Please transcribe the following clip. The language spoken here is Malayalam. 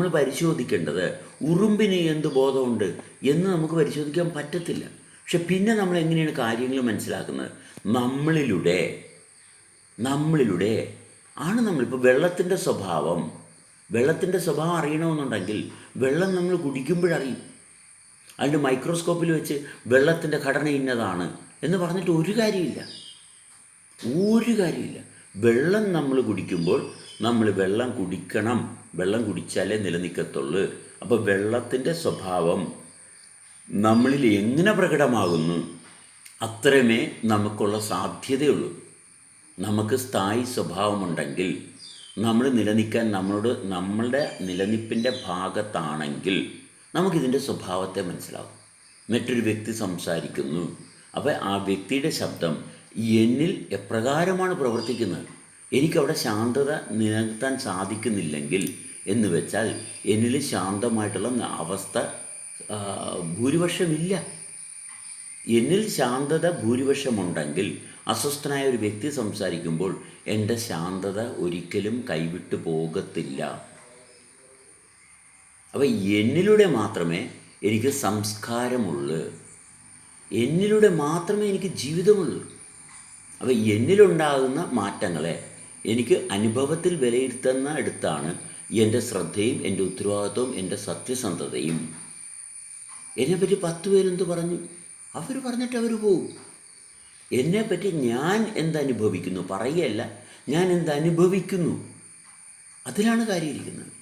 നമ്മൾ പരിശോധിക്കേണ്ടത് ഉറുമ്പിന് എന്ത് ബോധമുണ്ട് എന്ന് നമുക്ക് പരിശോധിക്കാൻ പറ്റത്തില്ല. പക്ഷെ പിന്നെ നമ്മൾ എങ്ങനെയാണ് കാര്യങ്ങൾ മനസ്സിലാക്കുന്നത്? നമ്മളിലൂടെ നമ്മളിലൂടെ ആണ് നമ്മളിപ്പോൾ വെള്ളത്തിന്റെ സ്വഭാവം. വെള്ളത്തിന്റെ സ്വഭാവം അറിയണമെന്നുണ്ടെങ്കിൽ വെള്ളം നമ്മൾ കുടിക്കുമ്പോഴറിയും. അതിന്റെ മൈക്രോസ്കോപ്പിൽ വെച്ച് വെള്ളത്തിന്റെ ഘടന ഇന്നതാണ് എന്ന് പറഞ്ഞിട്ട് ഒരു കാര്യമില്ല. ഒരു കാര്യമില്ല. വെള്ളം നമ്മൾ കുടിക്കുമ്പോൾ നമ്മൾ വെള്ളം കുടിക്കണം. വെള്ളം കുടിച്ചാലേ നിലനിൽക്കത്തുള്ളൂ. അപ്പോൾ വെള്ളത്തിന്റെ സ്വഭാവം നമ്മളിൽ എങ്ങനെ പ്രകടമാകുന്നു? അത്രമേ നമുക്കുള്ള സാധ്യതയുള്ളൂ. നമുക്ക് സ്ഥായി സ്വഭാവമുണ്ടെങ്കിൽ നമ്മൾ നിലനിൽക്കാൻ നമ്മളോട് നമ്മളുടെ നിലനിൽപ്പിന്റെ ഭാഗത്താണെങ്കിൽ നമുക്കിതിന്റെ സ്വഭാവത്തെ മനസ്സിലാവും. മറ്റൊരു വ്യക്തി സംസാരിക്കുന്നു. അപ്പോൾ ആ വ്യക്തിയുടെ ശബ്ദം എന്നിൽ എപ്രകാരമാണ് പ്രവർത്തിക്കുന്നത്? എനിക്കവിടെ ശാന്തത നിലനിർത്താൻ സാധിക്കുന്നില്ലെങ്കിൽ എന്ന് വെച്ചാൽ എന്നിൽ ശാന്തമായിട്ടുള്ള അവസ്ഥ ഭൂരിപക്ഷമില്ല. എന്നിൽ ശാന്തത ഭൂരിപക്ഷമുണ്ടെങ്കിൽ അസ്വസ്ഥനായ ഒരു വ്യക്തി സംസാരിക്കുമ്പോൾ എന്റെ ശാന്തത ഒരിക്കലും കൈവിട്ടു പോകത്തില്ല. അപ്പോൾ എന്നിലൂടെ മാത്രമേ എനിക്ക് സംസ്കാരമുള്ളൂ. എന്നിലൂടെ മാത്രമേ എനിക്ക് ജീവിതമുള്ളൂ. അപ്പോൾ എന്നിലുണ്ടാകുന്ന മാറ്റങ്ങളെ എനിക്ക് അനുഭവത്തിൽ വിലയിരുത്തുന്ന അടുത്താണ് എന്റെ ശ്രദ്ധയും എന്റെ ഉത്തരവാദിത്വവും എന്റെ സത്യസന്ധതയും. എന്നെപ്പറ്റി പത്ത് പേരെന്ത് പറഞ്ഞു? അവർ പറഞ്ഞിട്ട് അവർ പോകും എന്നെപ്പറ്റി ഞാൻ എന്തനുഭവിക്കുന്നു? പറയുകയല്ല ഞാൻ എന്തനുഭവിക്കുന്നു? അതിലാണ് കാര്യം